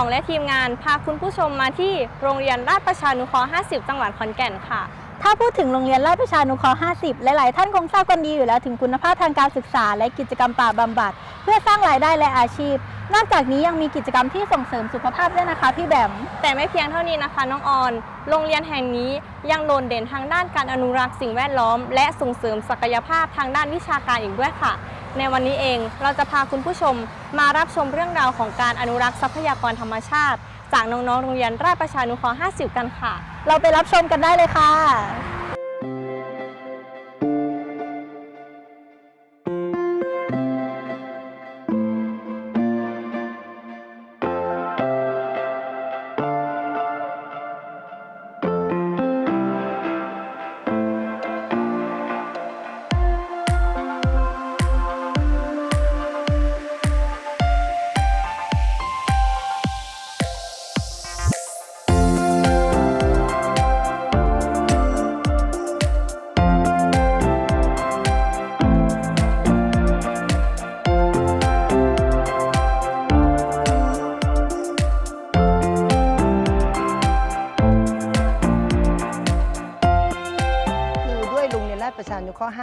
องและทีมงานพาคุณผู้ชมมาที่โรงเรียนราชประชานุเคราะห์ 50 จังหวัดขอนแก่นค่ะ ถ้าพูดถึงโรงเรียนราชประชานุเคราะห์ 50 หลาย ๆ ท่านคงทราบกันดีอยู่แล้วถึงคุณภาพทางการศึกษา และกิจกรรมป่าบำบัด เพื่อสร้างรายได้และอาชีพ นอกจากนี้ยังมีกิจกรรมที่ส่งเสริมสุขภาพด้วยนะคะพี่แบม แต่ไม่เพียงเท่านี้นะคะน้องออน โรงเรียนแห่งนี้ยังโดดเด่นทางด้านการอนุรักษ์สิ่งแวดล้อม และส่งเสริมศักยภาพทางด้านวิชาการอีกด้วยค่ะ ในวันนี้เองเราจะพาคุณผู้ชมมารับชมเรื่องราวของการอนุรักษ์ทรัพยากรธรรมชาติ จากน้องๆ โรงเรียนราชประชานุเคราะห์ 50 กันค่ะ เราไปรับชมกันได้เลยค่ะ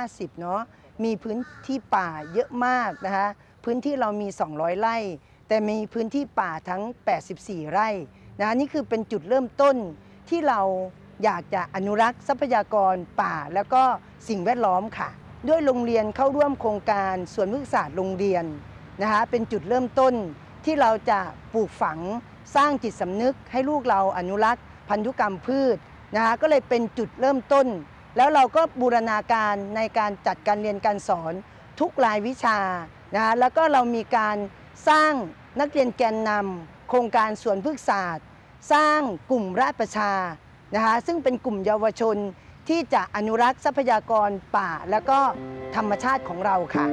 50 เนาะมีพื้นที่ป่าเยอะมากนะคะพื้นที่เรามี 200 ไร่ แต่มีพื้นที่ป่าทั้ง 84 ไร่นะนี่คือเป็นจุดเริ่มต้นที่เราอยากจะอนุรักษ์ทรัพยากรป่า แล้วก็สิ่งแวดล้อมค่ะ ด้วยโรงเรียนเข้าร่วมโครงการสวนพฤกษศาสตร์โรงเรียนนะคะเป็นจุดเริ่มต้นที่เราจะปลูกฝังสร้างจิตสำนึกให้ลูกเราอนุรักษ์พันธุกรรมพืชนะคะก็เลยเป็นจุดเริ่มต้น แล้วเราก็บูรณาการในการจัดการเรียนการสอนทุกรายวิชานะคะแล้วก็เรามีการสร้างนักเรียนแกนนำโครงการสวนพฤกษศาสตร์ สร้างกลุ่มราชประชานะคะซึ่งเป็นกลุ่มเยาวชนที่จะอนุรักษ์ทรัพยากรป่า แล้วก็ธรรมชาติของเราค่ะ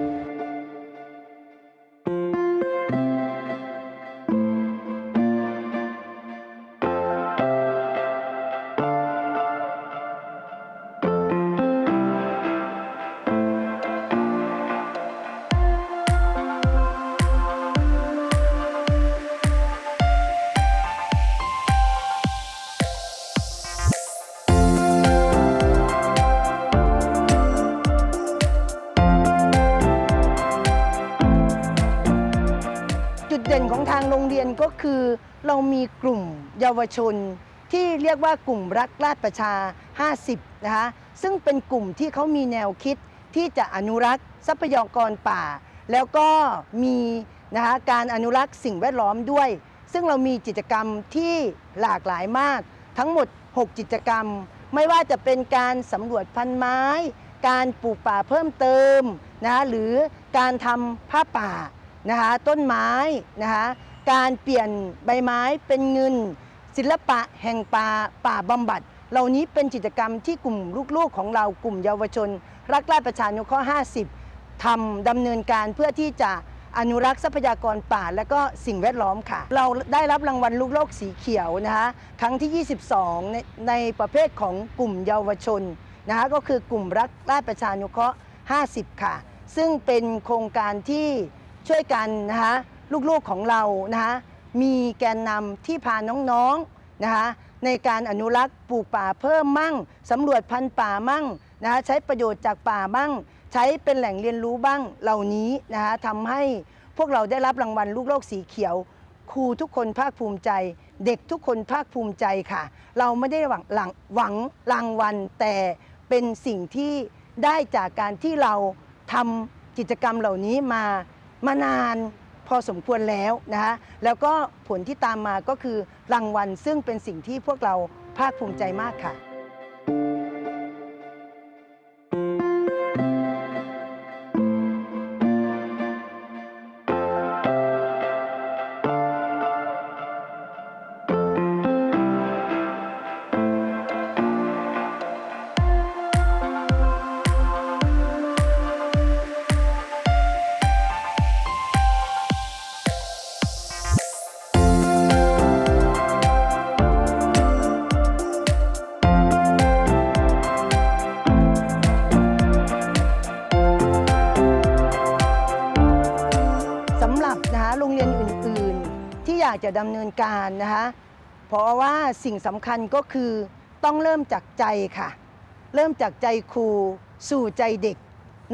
เรามีกลุ่มเยาวชนที่เรียกว่ากลุ่มรักราชประชา 50 นะคะ ซึ่งเป็นกลุ่มที่เขามีแนวคิดที่จะอนุรักษ์ทรัพยากรป่า แล้วก็มีนะคะการอนุรักษ์สิ่งแวดล้อมด้วย ซึ่งเรามีกิจกรรมที่หลากหลายมาก ทั้งหมด 6 กิจกรรม ไม่ว่าจะเป็นการสำรวจพันไม้ การปลูกป่าเพิ่มเติมนะคะหรือการทำผ้าป่านะคะต้นไม้นะคะ การเปลี่ยนใบไม้เป็นเงิน ศิลปะแห่งป่าป่าบำบัด เหล่านี้เป็นกิจกรรมที่กลุ่มลูกๆของเรากลุ่มเยาวชน รักราชประชานุเคราะห์50ทำดำเนินการเพื่อที่จะอนุรักษ์ทรัพยากรป่า และก็สิ่งแวดล้อมค่ะ เราได้รับรางวัลลูกโลกสีเขียวนะคะครั้งที่ 22 ในในประเภทของกลุ่มเยาวชนนะคะก็คือกลุ่มรักราชประชานุเคราะห์50 ค่ะ ซึ่งเป็นโครงการที่ช่วยกันนะคะ ลูกๆของเรานะคะมีแกนนำที่พาน้องๆนะคะในการอนุรักษ์ปลูกป่าเพิ่มมั่งสำรวจพันธุ์ป่ามั่งนะคะใช้ประโยชน์จากป่ามั่งใช้เป็นแหล่งเรียนรู้บ้างเหล่านี้นะคะทำให้พวกเราได้รับรางวัลลูกโลกสีเขียว ครูทุกคนภาคภูมิใจ เด็กทุกคนภาคภูมิใจค่ะ เราไม่ได้หวังหลังหวังรางวัลแต่เป็นสิ่งที่ได้จากการที่เราทำกิจกรรมเหล่านี้มามานาน พอสมควรแล้วนะคะแล้วก็ผลที่ตามมาก็คือรางวัลซึ่งเป็นสิ่งที่พวกเราภาคภูมิใจมากค่ะากจะดำเนินการนะคะ เพราะว่าสิ่งสำคัญก็คือต้องเริ่มจากใจค่ะ เริ่มจากใจครูสู่ใจเด็ก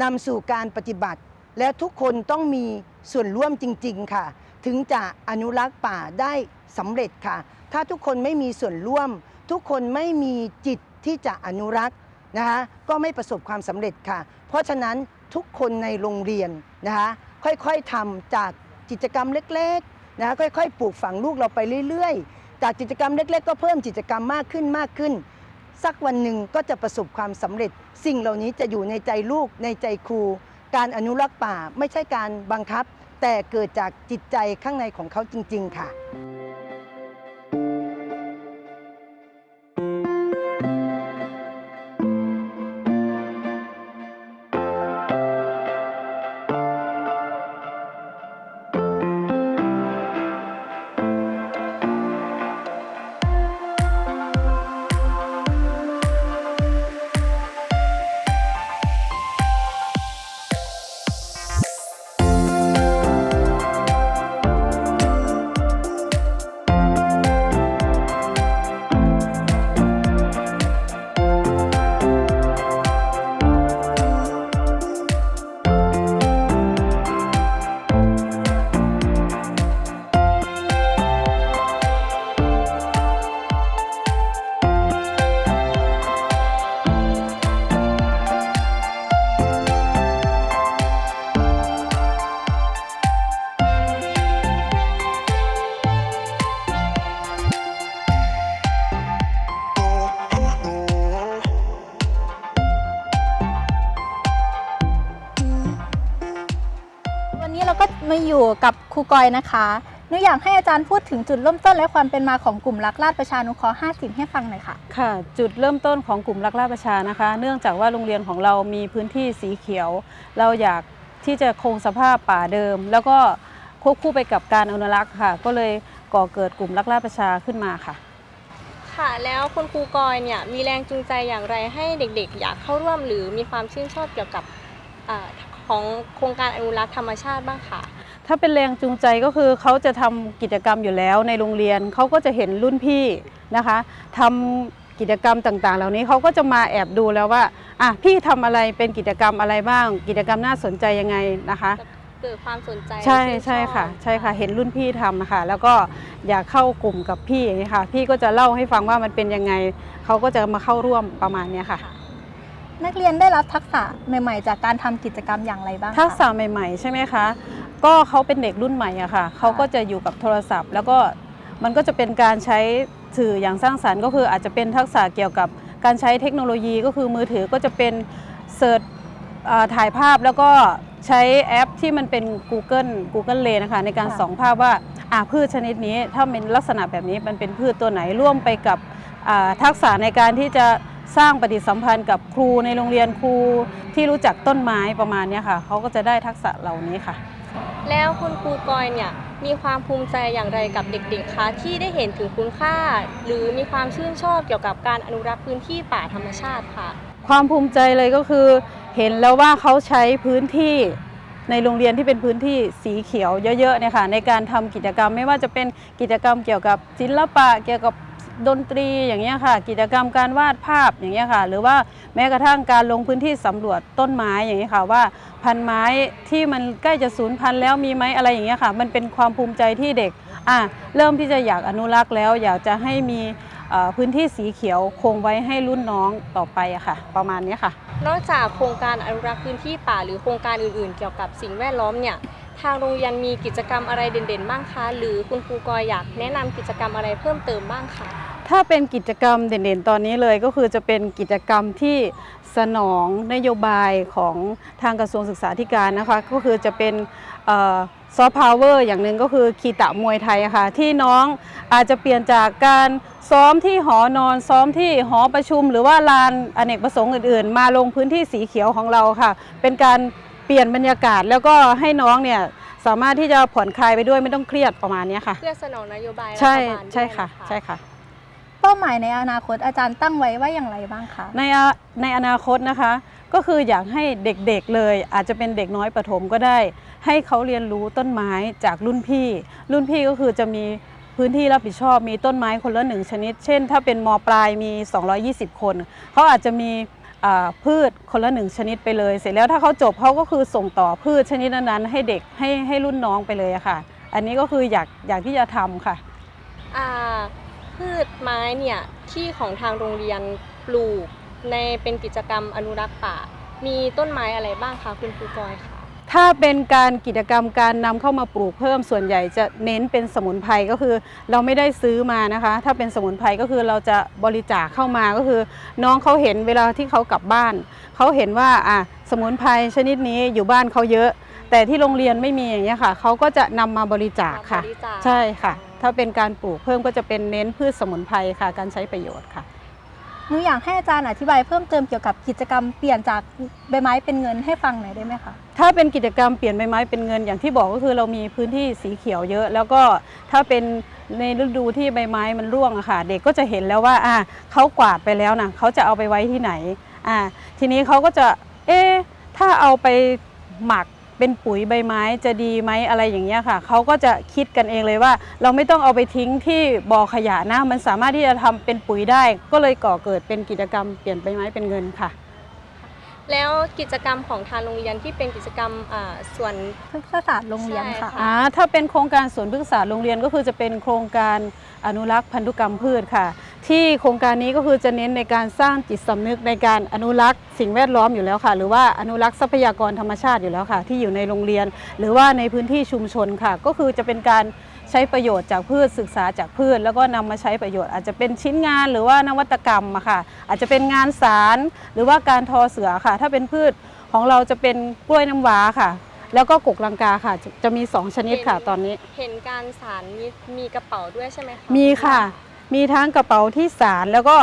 นำสู่การปฏิบัติ และทุกคนต้องมีส่วนร่วมจริง ๆ ค่ะ ถึงจะอนุรักษ์ป่าได้สำเร็จค่ะ ถ้าทุกคนไม่มีส่วนร่วม ทุกคนไม่มีจิตที่จะอนุรักษ์นะคะก็ไม่ประสบความสำเร็จค่ะ เพราะฉะนั้นทุกคนในโรงเรียนนะคะค่อยๆทำจากกิจกรรมเล็กๆ นะคะค่อยๆ ปลูกฝังลูกเราไปเรื่อยๆ จากกิจกรรมเล็ก ๆ ก็เพิ่มกิจกรรมมากขึ้นมากขึ้น สักวันหนึ่งก็จะประสบความสำเร็จ สิ่งเหล่านี้จะอยู่ในใจลูกในใจครู การอนุรักษ์ป่าไม่ใช่การบังคับ แต่เกิดจากจิตใจข้างในของเขาจริง ๆ ค่ะ อยู่กับครูกอยนะคะหนูอยากให้อาจารย์พูดถึงจุดเริ่มต้นและความเป็นมาของกลุ่มรักราชประชานุเคราะห์50 ให้ฟังหน่อยค่ะ ค่ะ จุดเริ่มต้นของกลุ่มรักราชประชานะคะ เนื่องจากว่าโรงเรียนของเรามีพื้นที่สีเขียว เราอยากที่จะคงสภาพป่าเดิม แล้วก็ควบคู่ไปกับการอนุรักษ์ค่ะ ก็เลยก่อเกิดกลุ่มรักราชประชาขึ้นมาค่ะ ค่ะ แล้วคุณครูกอยเนี่ยมีแรงจูงใจอย่างไรให้เด็กๆ อยากเข้าร่วมหรือมีความชื่นชอบเกี่ยวกับอาของโครงการอนุรักษ์ธรรมชาติบ้างค่ะ ถ้าเป็นแรงจูงใจก็คือเขาจะทำกิจกรรมอยู่แล้วในโรงเรียนเขาก็จะเห็นรุ่นพี่นะคะทำกิจกรรมต่างๆ เหล่านี้เขาก็จะมาแอบดูแล้วว่าอะพี่ทำอะไรเป็นกิจกรรมอะไรบ้าง กิจกรรมน่าสนใจยังไงนะคะเกิดความสนใจใช่ชื่นใช่ค่ะอบใช่ค่ะเห็นรุ่นพี่ทำนะคะแล้วก็อยากเข้ากลุ่มกับพี่อย่างนี้ยค่ะ พี่ก็จะเล่าให้ฟังว่ามันเป็นยังไงเขาก็จะมาเข้าร่วมประมาณเนี้ยค่ะ นักเรียนได้รับทักษะใหม่ ๆ จากการทำกิจกรรมอย่างไรบ้างคะทักษะใหม่ ๆ ใช่ไหมคะ ก็เขาเป็นเด็กรุ่นใหม่อะค่ะเขาก็จะอยู่กับโทรศัพท์ แล้วก็มันก็จะเป็นการใช้สื่ออย่างสร้างสรรค์ ก็คืออาจจะเป็นทักษะเกี่ยวกับการใช้เทคโนโลยีก็คือมือถือก็จะเป็นเสิร์ชอ่าถ่ายภาพแล้วก็ใช้แอปที่มันเป็น Google Google Lens นะคะในการค่ะส่องภาพว่าอะพืชชนิดนี้ถ้าเป็นลักษณะแบบนี้มันเป็นพืชตัวไหนร่วมไปกับอ่าทักษะในการที่จะสร้างปฏิสัมพันธ์กับครูในโรงเรียนครูที่รู้จักต้นไม้ประมาณเนี้ยค่ะเขาก็จะได้ทักษะเหล่านี้ค่ะ แล้วคุณครูกอยเนี่ยมีความภูมิใจอย่างไรกับเด็กๆคะที่ได้เห็นถึงคุณค่า หรือมีความชื่นชอบเกี่ยวกับการอนุรักษ์พื้นที่ป่าธรรมชาติค่ะ ความภูมิใจเลยก็คือ เห็นแล้วว่าเขาใช้พื้นที่ในโรงเรียนที่เป็นพื้นที่สีเขียวเยอะๆเนี่ยค่ะในการทำกิจกรรมไม่ว่าจะเป็นกิจกรรมเกี่ยวกับศิลปะเกี่ยวกับ ดนตรีอย่างเงี้ยค่ะ กิจกรรมการวาดภาพอย่างเงี้ยค่ะ หรือว่าแม้กระทั่งการลงพื้นที่สำรวจต้นไม้อย่างเงี้ยค่ะว่าพันไม้ที่มันใกล้จะสูญพันธุ์แล้วมีไหมอะไรอย่างเงี้ยค่ะ มันเป็นความภูมิใจที่เด็กอะเริ่มที่จะอยากอนุรักษ์แล้ว อยากจะให้มีพื้นที่สีเขียวคงไว้ให้รุ่นน้องต่อไปอะค่ะ ประมาณนี้ค่ะ นอกจากโครงการอนุรักษ์พื้นที่ป่าหรือโครงการอื่นๆ เกี่ยวกับสิ่งแวดล้อมเนี่ย ทางโรงเรียนมีกิจกรรมอะไรเด่นๆบ้างคะ หรือคุณครูกอยอยากแนะนำกิจกรรมอะไรเพิ่มเติมบ้างคะถ้าเป็นกิจกรรมเด่นๆ ตอนนี้เลยก็คือจะเป็นกิจกรรมที่สนองนโยบายของทางกระทรวงศึกษาธิการนะคะก็คือจะเป็นซอฟต์พาวเวอร์อย่างหนึ่งก็คือคีตะมวยไทยอะค่ะที่น้องอาจจะเปลี่ยนจากการซ้อมที่หอนอน ซ้อมที่หอประชุม หรือว่าลานอเนกประสงค์อื่นๆ มาลงพื้นที่สีเขียวของเราค่ะ เป็นการ ปลี่ยนบรรยากาศแล้วก็ให้น้องเนี่ยสามารถที่จะผ่อนคลายไปด้วยไม่ต้องเครียดประมาณเนี้ยค่ะ เพื่อสนองนโยบายรัฐใช่บาลด้วยใช่ค่ะนใช่ค่ะ เป้าหมายในอนาคตอาจารย์ตั้งไว้ว่าอย่างไรบ้างคะในอในอนาคตนะคะ ก็คืออยากให้เด็กๆเลย อาจจะเป็นเด็กน้อยประถมก็ได้ ให้เขาเรียนรู้ต้นไม้จากรุ่นพี่ รุ่นพี่ก็คือจะมีพื้นที่รับผิดชอบมีต้นไม้คนละหนึ่งชนิด เช่น ถ้าเป็นมปลายมี 220 คน เขาอาจจะมีอ่า พืชคนละหนึ่งชนิดไปเลย เสร็จแล้วถ้าเขาจบเขาก็คือส่งต่อพืชชนิดนั้นๆให้เด็กให้ให้รุ่นน้องไปเลยอะค่ะ อันนี้ก็คืออยากอยากที่จะทำค่ะพืชไม้เนี่ยที่ของทางโรงเรียนปลูกในเป็นกิจกรรมอนุรักษ์ป่า มีต้นไม้อะไรบ้างคะคุณครูจอยคะ ถ้าเป็นการกิจกรรมการนำเข้ามาปลูกเพิ่มส่วนใหญ่จะเน้นเป็นสมุนไพรก็คือ เราไม่ได้ซื้อมานะคะ ถ้าเป็นสมุนไพรก็คือเราจะบริจาคเข้ามาก็คือ น้องเขาเห็นเวลาที่เขากลับบ้าน เขาเห็นว่าอะสมุนไพรชนิดนี้อยู่บ้านเขาเยอะ แต่ที่โรงเรียนไม่มีอย่างเงี้ยค่ะเขาก็จะนำมาบริจาคค่ะมาบริจาคใช่ค่ะ ถ้าเป็นการปลูกเพิ่มก็จะเป็นเน้นพืชสมุนไพรค่ะ การใช้ประโยชน์ค่ะ หนูอยากให้อาจารย์อธิบายเพิ่มเติมเกี่ยวกับกิจกรรมเปลี่ยนจากใบไม้เป็นเงินให้ฟังหน่อยได้ไหมคะ ถ้าเป็นกิจกรรมเปลี่ยนใบไม้เป็นเงินอย่างที่บอกก็คือเรามีพื้นที่สีเขียวเยอะ แล้วก็ถ้าเป็นในฤดูที่ใบไม้มันร่วงอะค่ะ เด็กก็จะเห็นแล้วว่าอะเขากวาดไปแล้วนะเขาจะเอาไปไว้ที่ไหนอะทีนี้เขาก็จะเอ๊ะถ้าเอาไปหมัก เป็นปุ๋ยใบไม้จะดีไหมอะไรอย่างเงี้ยค่ะเขาก็จะคิดกันเองเลยว่า เราไม่ต้องเอาไปทิ้งที่บ่อขยะนะมันสามารถที่จะทำเป็นปุ๋ยได้ ก็เลยก่อเกิดเป็นกิจกรรมเปลี่ยนใบไม้เป็นเงินค่ะ แล้วกิจกรรมของทางโรงเรียนที่เป็นกิจกรรมอ่าส่วนพฤกษศาสตร์โรงเรียนใช่ค่ะค่ะอ่าถ้าเป็นโครงการสวนพฤกษศาสตร์โรงเรียนก็คือจะเป็นโครงการอนุรักษ์พันธุกรรมพืชค่ะ ที่โครงการนี้ก็คือจะเน้นในการสร้างจิตสำนึกในการอนุรักษ์สิ่งแวดล้อมอยู่แล้วค่ะ หรือว่าอนุรักษ์ทรัพยากรธรรมชาติอยู่แล้วค่ะ ที่อยู่ในโรงเรียน หรือว่าในพื้นที่ชุมชนค่ะ ก็คือจะเป็นการใช้ประโยชน์จากพืชศึกษาจากพืช แล้วก็นำมาใช้ประโยชน์ อาจจะเป็นชิ้นงานหรือว่านวัตกรรมอะค่ะ อาจจะเป็นงานสาร หรือว่าการทอเสือค่ะ ถ้าเป็นพืชของเราจะเป็นกล้วยน้ำว้าค่ะ แล้วก็กกลังกาค่ะจะจะมี 2 ชนิดค่ะตอนนี้ เห็นการสารมีมีกระเป๋าด้วยใช่ไหมคะมีค่ะ มีทั้งกระเป๋าที่สารแล้วก็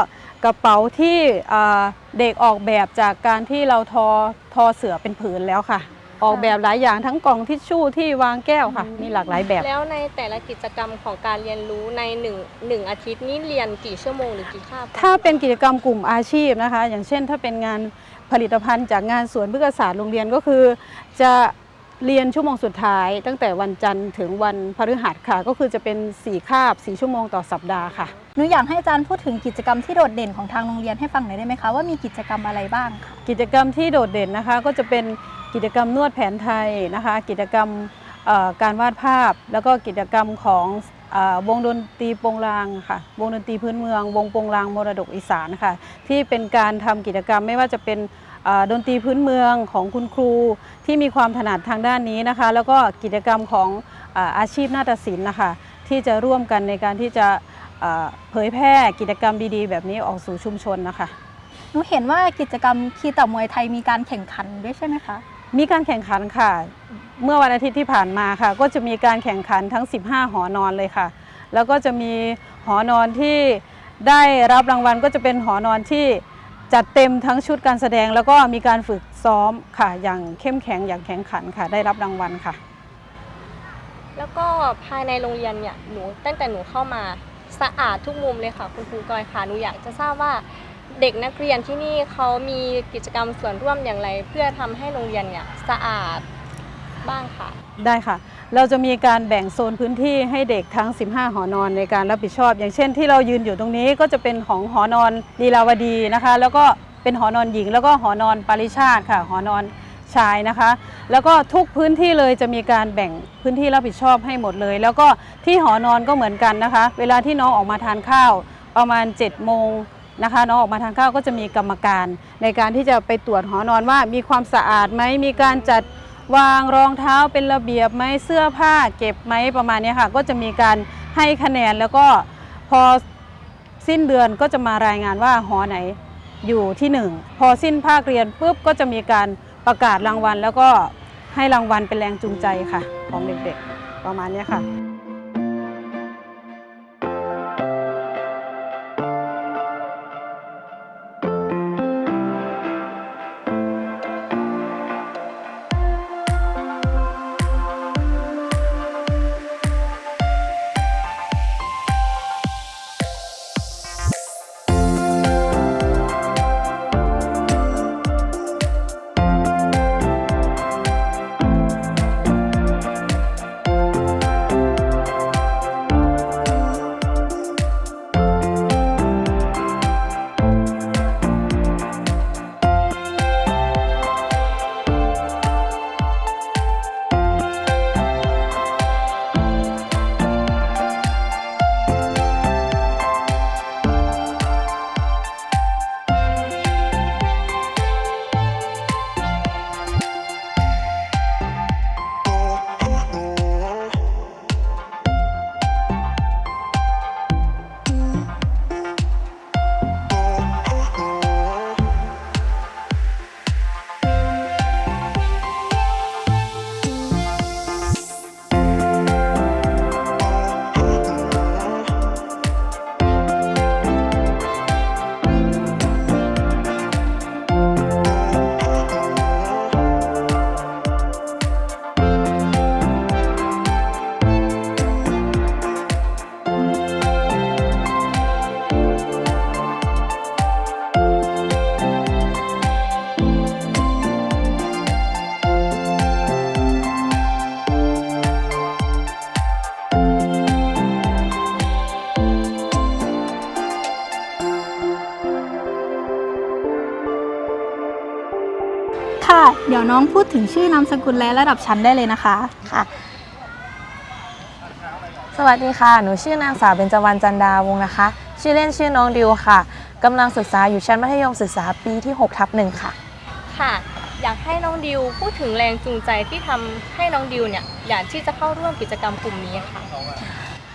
กระเป๋าที่เอ่อเด็กออกแบบจากการที่เราทอทอเสือเป็นผืนแล้วค่ะ ออกแบบหลายอย่างทั้งกล่องทิชชู่ที่วางแก้วค่ะ มีหลากหลายแบบ แล้วในแต่ละกิจกรรมของการเรียนรู้ในหนึ่งหนึ่งอาทิตย์นี่เรียนกี่ชั่วโมงหรือกี่คาบคะถ้าเป็นกิจกรรมกลุ่มอาชีพนะคะ อย่างเช่น ถ้าเป็นงานผลิตภัณฑ์จากงานสวนพฤกษศาสตร์โรงเรียนก็คือ จะ เรียนชั่วโมงสุดท้าย ตั้งแต่วันจันทร์ถึงวันพฤหัสค่ะ ก็คือจะเป็น4คาบ4ชั่วโมงต่อสัปดาห์ค่ะ หนูอยากให้อาจารย์พูดถึงกิจกรรมที่โดดเด่นของทางโรงเรียนให้ฟังหน่อยได้ไหมคะว่ามีกิจกรรมอะไรบ้างค่ะกิจกรรมที่โดดเด่นนะคะ ก็จะเป็นกิจกรรมนวดแผนไทยนะคะ กิจกรรมการวาดภาพ แล้วก็กิจกรรมของอวงดนตรีโปงลางค่ะ วงดนตรีพื้นเมือง วงโปงลางมรดกอีสานค่ะ ที่เป็นการทำกิจกรรมไม่ว่าจะเป็น ดนตรีพื้นเมืองของคุณครูที่มีความถนัดทางด้านนี้นะคะ แล้วก็กิจกรรมของเอ่ออาชีพนาฏศิลป์นะคะที่จะร่วมกันในการที่จะเอ่อเผยแพร่กิจกรรมดีๆ แบบนี้ออกสู่ชุมชนนะคะหนูเห็นว่ากิจกรรมคีตะมวยไทยมีการแข่งขันด้วยใช่ไหมคะ มีการแข่งขันค่ะ เมื่อวันอาทิตย์ที่ผ่านมาค่ะ ก็จะมีการแข่งขันทั้ง 15 หอนอนเลยค่ะ แล้วก็จะมีหอนอนที่ได้รับรางวัลก็จะเป็นหอนอนที่ จัดเต็มทั้งชุดการแสดงแล้วก็มีการฝึกซ้อมค่ะ อย่างเข้มแข็งอย่างแข็งขันค่ะ ได้รับรางวัลค่ะ แล้วก็ภายในโรงเรียนเนี่ยหนูตั้งแต่หนูเข้ามาสะอาดทุกมุมเลยค่ะ คุณครูกอยค่ะหนูอยากจะทราบว่าเด็กนักเรียนที่นี่เขามีกิจกรรมส่วนร่วมอย่างไร เพื่อทำให้โรงเรียนเนี่ยสะอาดบ้างค่ะ ได้ค่ะ เราจะมีการแบ่งโซนพื้นที่ให้เด็กทั้ง 15 หอนอนในการรับผิดชอบ อย่างเช่นที่เรายืนอยู่ตรงนี้ก็จะเป็นของหอนอนลีลาวดีนะคะ แล้วก็เป็นหอนอนหญิง แล้วก็หอนอนปาริชาติค่ะหอนอนชายนะคะ แล้วก็ทุกพื้นที่เลยจะมีการแบ่งพื้นที่รับผิดชอบให้หมดเลย แล้วก็ที่หอนอนก็เหมือนกันนะคะ เวลาที่น้องออกมาทานข้าวประมาณ7โมงนะคะน้องออกมาทานข้าวก็จะมีกรรมการ ในการที่จะไปตรวจหอนอนว่ามีความสะอาดไหมมีการจัด วางรองเท้าเป็นระเบียบไหมเสื้อผ้าเก็บไหมประมาณนี้ค่ะ ก็จะมีการให้คะแนนแล้วก็พอสิ้นเดือนก็จะมารายงานว่าหอไหนอยู่ที่หนึ่งพอสิ้นภาคเรียนปุ๊บก็จะมีการประกาศรางวัล แล้วก็ให้รางวัลเป็นแรงจูงใจค่ะ ของเด็กๆประมาณนี้ค่ะ น้องพูดถึงชื่อนามสกุลและระดับชั้นได้เลยนะคะ ค่ะ สวัสดีค่ะ หนูชื่อนางสาวเบญจวรรณจันดาวงศ์นะคะ ชื่อเล่นชื่อน้องดิวค่ะกำลังศึกษาอยู่ชั้นมัธยมศึกษาปีที่6ทับหนึ่งค่ะ ค่ะ อยากให้น้องดิวพูดถึงแรงจูงใจที่ทำให้น้องดิวเนี่ยอยากที่จะเข้าร่วมกิจกรรมกลุ่มนี้ค่ะ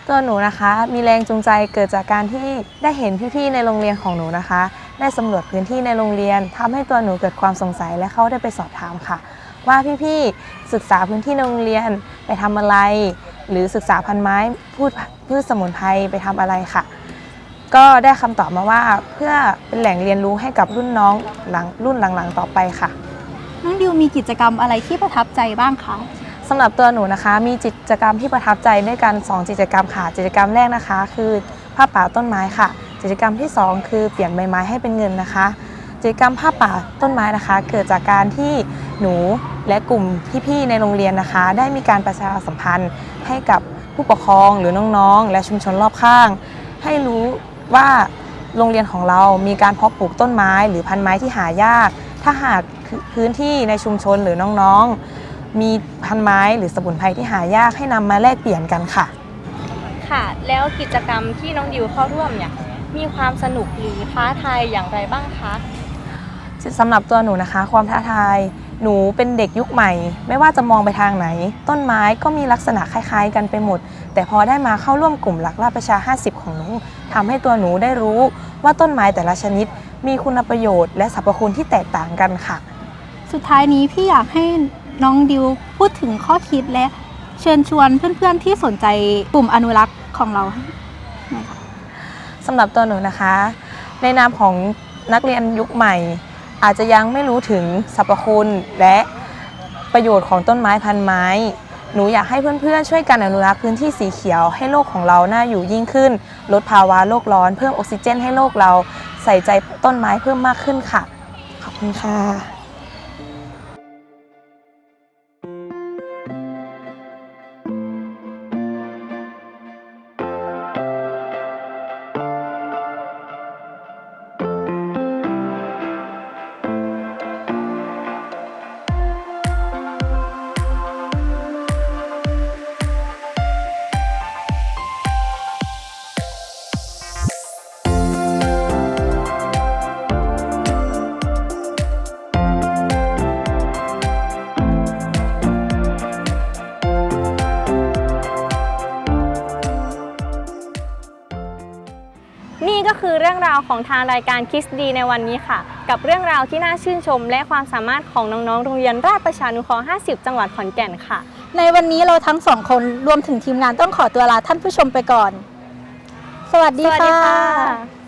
ตัวหนูนะคะมีแรงจูงใจเกิดจากการที่ได้เห็นพี่ๆในโรงเรียนของหนูนะคะ ได้สำรวจพื้นที่ในโรงเรียนทำให้ตัวหนูเกิดความสงสัยและเขาได้ไปสอบถามค่ะ ว่าพี่ๆศึกษาพื้นที่ในโรงเรียนไปทำอะไร หรือศึกษาพันไม้พืชพืชสมุนไพรไปทำอะไรค่ะ ก็ได้คำตอบมาว่าเพื่อเป็นแหล่งเรียนรู้ให้กับรุ่นน้องหลังรุ่นหลังๆต่อไปค่ะน้องดิวมีกิจกรรมอะไรที่ประทับใจบ้างคะสำหรับตัวหนูนะคะมีกิจกรรมที่ประทับใจด้วยกัน2กิจกรรมค่ะ กิจกรรมแรกนะคะ คือผ้าป่าต้นไม้ค่ะ กิจกรรมที่ 2 คือเปลี่ยนใบไม้ให้เป็นเงินนะคะ กิจกรรมผ้าป่าต้นไม้นะคะ เกิดจากการที่หนูและกลุ่มพี่ๆในโรงเรียนนะคะ ได้มีการประชาสัมพันธ์ให้กับผู้ปกครองหรือน้องๆ และชุมชนรอบข้าง ให้รู้ว่าโรงเรียนของเรามีการเพาะปลูกต้นไม้หรือพันไม้ที่หายาก ถ้าหากพื้นที่ในชุมชนหรือน้องๆ มีพันไม้หรือสมุนไพรที่หายากให้นำมาแลกเปลี่ยนกันค่ะ ค่ะ แล้วกิจกรรมที่น้องดิวเข้าร่วมเนี่ย มีความสนุกหรือท้าทายอย่างไรบ้างคะสำหรับตัวหนูนะคะ ความท้าทายหนูเป็นเด็กยุคใหม่ ไม่ว่าจะมองไปทางไหน ต้นไม้ก็มีลักษณะคล้ายๆ กันไปหมด แต่พอได้มาเข้าร่วมกลุ่มหลักราชประชา 50 ของหนูทำให้ตัวหนูได้รู้ว่าต้นไม้แต่ละชนิด มีคุณประโยชน์และสรรพคุณที่แตกต่างกันค่ะ สุดท้ายนี้พี่อยากให้น้องดิวพูดถึงข้อคิดและเชิญชวนเพื่อนๆที่สนใจกลุ่มอนุรักษ์ของเราหน่อยค่ะสำหรับตัวหนูนะคะ ในนามของนักเรียนยุคใหม่ อาจจะยังไม่รู้ถึงสรรพคุณและประโยชน์ของต้นไม้พันไม้ หนูอยากให้เพื่อนๆ ช่วยกันอนุรักษ์พื้นที่สีเขียวให้โลกของเราน่าอยู่ยิ่งขึ้น ลดภาวะโลกร้อน เพิ่มออกซิเจนให้โลกเรา ใส่ใจต้นไม้เพิ่มมากขึ้นค่ะ ขอบคุณค่ะ คือเรื่องราวของทางรายการคิสดีในวันนี้ค่ะ กับเรื่องราวที่น่าชื่นชม และความสามารถของน้องๆ โรงเรียนราชประชานุเคราะห์50 จังหวัดขอนแก่นค่ะ ในวันนี้เราทั้งสองคนรวมถึงทีมงานต้องขอตัวลาท่านผู้ชมไปก่อน สวัสสดีวัสดีค่ะค่ะ